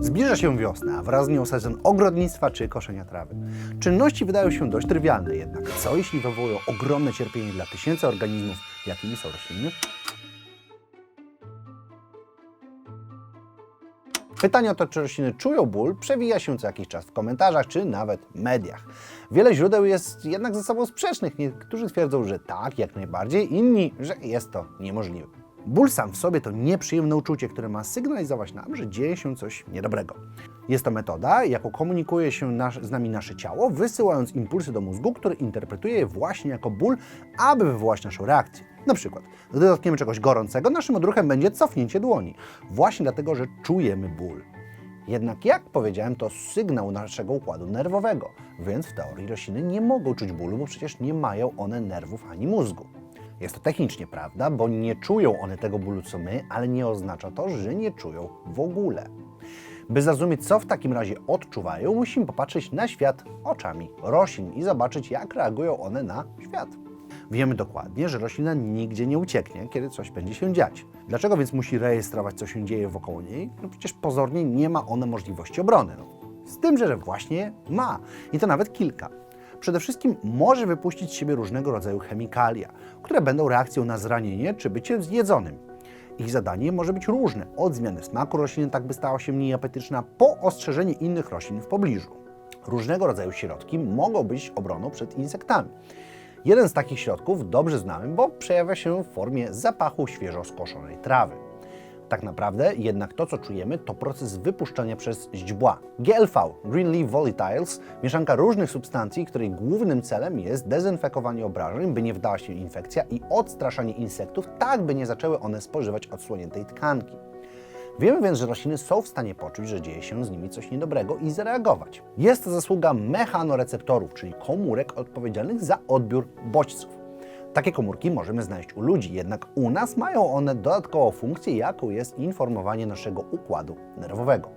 Zbliża się wiosna, a wraz z nią sezon ogrodnictwa czy koszenia trawy. Czynności wydają się dość trywialne, jednak co jeśli wywołują ogromne cierpienie dla tysięcy organizmów, jakimi są rośliny? Pytanie o to, czy rośliny czują ból, przewija się co jakiś czas w komentarzach czy nawet mediach. Wiele źródeł jest jednak ze sobą sprzecznych. Niektórzy twierdzą, że tak, jak najbardziej, inni, że jest to niemożliwe. Ból sam w sobie to nieprzyjemne uczucie, które ma sygnalizować nam, że dzieje się coś niedobrego. Jest to metoda, jaką komunikuje się nasz, z nami nasze ciało, wysyłając impulsy do mózgu, który interpretuje je właśnie jako ból, aby wywołać naszą reakcję. Na przykład, gdy dotkniemy czegoś gorącego, naszym odruchem będzie cofnięcie dłoni, właśnie dlatego, że czujemy ból. Jednak, jak powiedziałem, to sygnał naszego układu nerwowego, więc w teorii rośliny nie mogą czuć bólu, bo przecież nie mają one nerwów ani mózgu. Jest to technicznie prawda, bo nie czują one tego bólu co my, ale nie oznacza to, że nie czują w ogóle. By zrozumieć, co w takim razie odczuwają, musimy popatrzeć na świat oczami roślin i zobaczyć, jak reagują one na świat. Wiemy dokładnie, że roślina nigdzie nie ucieknie, kiedy coś będzie się dziać. Dlaczego więc musi rejestrować, co się dzieje wokoło niej? No przecież pozornie nie ma ona możliwości obrony. No. Z tym, że właśnie ma. I to nawet kilka. Przede wszystkim może wypuścić z siebie różnego rodzaju chemikalia, które będą reakcją na zranienie czy bycie zjedzonym. Ich zadanie może być różne, od zmiany smaku rośliny, tak by stała się mniej apetyczna, po ostrzeżenie innych roślin w pobliżu. Różnego rodzaju środki mogą być obroną przed insektami. Jeden z takich środków dobrze znamy, bo przejawia się w formie zapachu świeżo skoszonej trawy. Tak naprawdę jednak to, co czujemy, to proces wypuszczania przez źdźbła. GLV, Green Leaf Volatiles, mieszanka różnych substancji, której głównym celem jest dezynfekowanie obrażeń, by nie wdała się infekcja i odstraszanie insektów, tak by nie zaczęły one spożywać odsłoniętej tkanki. Wiemy więc, że rośliny są w stanie poczuć, że dzieje się z nimi coś niedobrego i zareagować. Jest to zasługa mechanoreceptorów, czyli komórek odpowiedzialnych za odbiór bodźców. Takie komórki możemy znaleźć u ludzi, jednak u nas mają one dodatkową funkcję, jaką jest informowanie naszego układu nerwowego.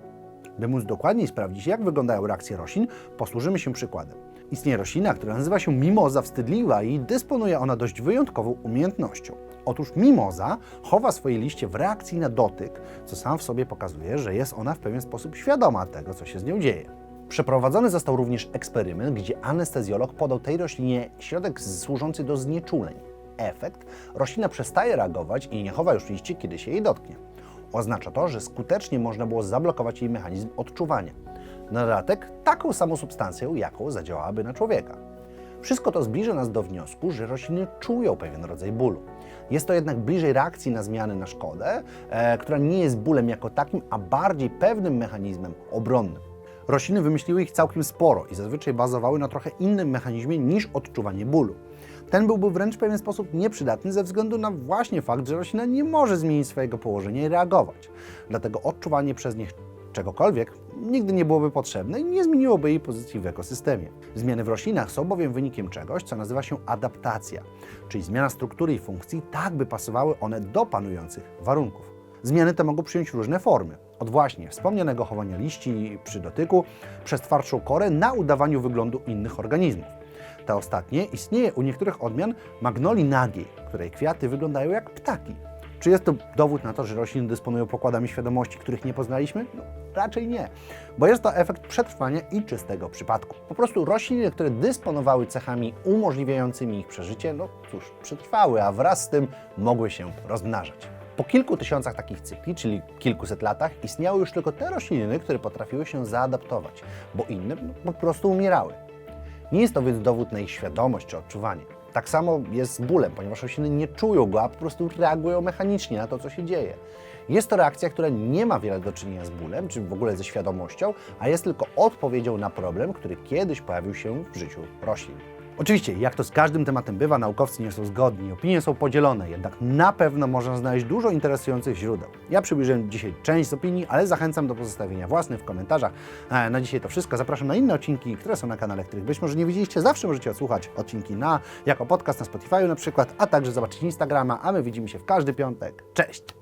By móc dokładniej sprawdzić, jak wyglądają reakcje roślin, posłużymy się przykładem. Istnieje roślina, która nazywa się mimoza wstydliwa i dysponuje ona dość wyjątkową umiejętnością. Otóż mimoza chowa swoje liście w reakcji na dotyk, co sam w sobie pokazuje, że jest ona w pewien sposób świadoma tego, co się z nią dzieje. Przeprowadzony został również eksperyment, gdzie anestezjolog podał tej roślinie środek służący do znieczuleń. Efekt? Roślina przestaje reagować i nie chowa już liści, kiedy się jej dotknie. Oznacza to, że skutecznie można było zablokować jej mechanizm odczuwania. Na dodatek taką samą substancję, jaką zadziałałaby na człowieka. Wszystko to zbliża nas do wniosku, że rośliny czują pewien rodzaj bólu. Jest to jednak bliżej reakcji na zmiany na szkodę, e, która nie jest bólem jako takim, a bardziej pewnym mechanizmem obronnym. Rośliny wymyśliły ich całkiem sporo i zazwyczaj bazowały na trochę innym mechanizmie niż odczuwanie bólu. Ten byłby wręcz w pewien sposób nieprzydatny ze względu na właśnie fakt, że roślina nie może zmienić swojego położenia i reagować. Dlatego odczuwanie przez nich czegokolwiek nigdy nie byłoby potrzebne i nie zmieniłoby jej pozycji w ekosystemie. Zmiany w roślinach są bowiem wynikiem czegoś, co nazywa się adaptacja, czyli zmiana struktury i funkcji tak, by pasowały one do panujących warunków. Zmiany te mogą przyjąć różne formy. Od właśnie wspomnianego chowania liści przy dotyku, przez twardszą korę na udawaniu wyglądu innych organizmów. Te ostatnie istnieje u niektórych odmian magnolii nagiej, której kwiaty wyglądają jak ptaki. Czy jest to dowód na to, że rośliny dysponują pokładami świadomości, których nie poznaliśmy? No, raczej nie, bo jest to efekt przetrwania i czystego przypadku. Po prostu rośliny, które dysponowały cechami umożliwiającymi ich przeżycie, no cóż, przetrwały, a wraz z tym mogły się rozmnażać. Po kilku tysiącach takich cykli, czyli kilkuset latach, istniały już tylko te rośliny, które potrafiły się zaadaptować, bo inne po prostu umierały. Nie jest to więc dowód na ich świadomość czy odczuwanie. Tak samo jest z bólem, ponieważ rośliny nie czują go, a po prostu reagują mechanicznie na to, co się dzieje. Jest to reakcja, która nie ma wiele do czynienia z bólem, czy w ogóle ze świadomością, a jest tylko odpowiedzią na problem, który kiedyś pojawił się w życiu roślin. Oczywiście, jak to z każdym tematem bywa, naukowcy nie są zgodni, opinie są podzielone, jednak na pewno można znaleźć dużo interesujących źródeł. Ja przybliżyłem dzisiaj część z opinii, ale zachęcam do pozostawienia własnych w komentarzach. Na dzisiaj to wszystko. Zapraszam na inne odcinki, które są na kanale, których być może nie widzieliście. Zawsze możecie odsłuchać odcinki na, jako podcast na Spotify na przykład, a także zobaczyć Instagrama, a my widzimy się w każdy piątek. Cześć!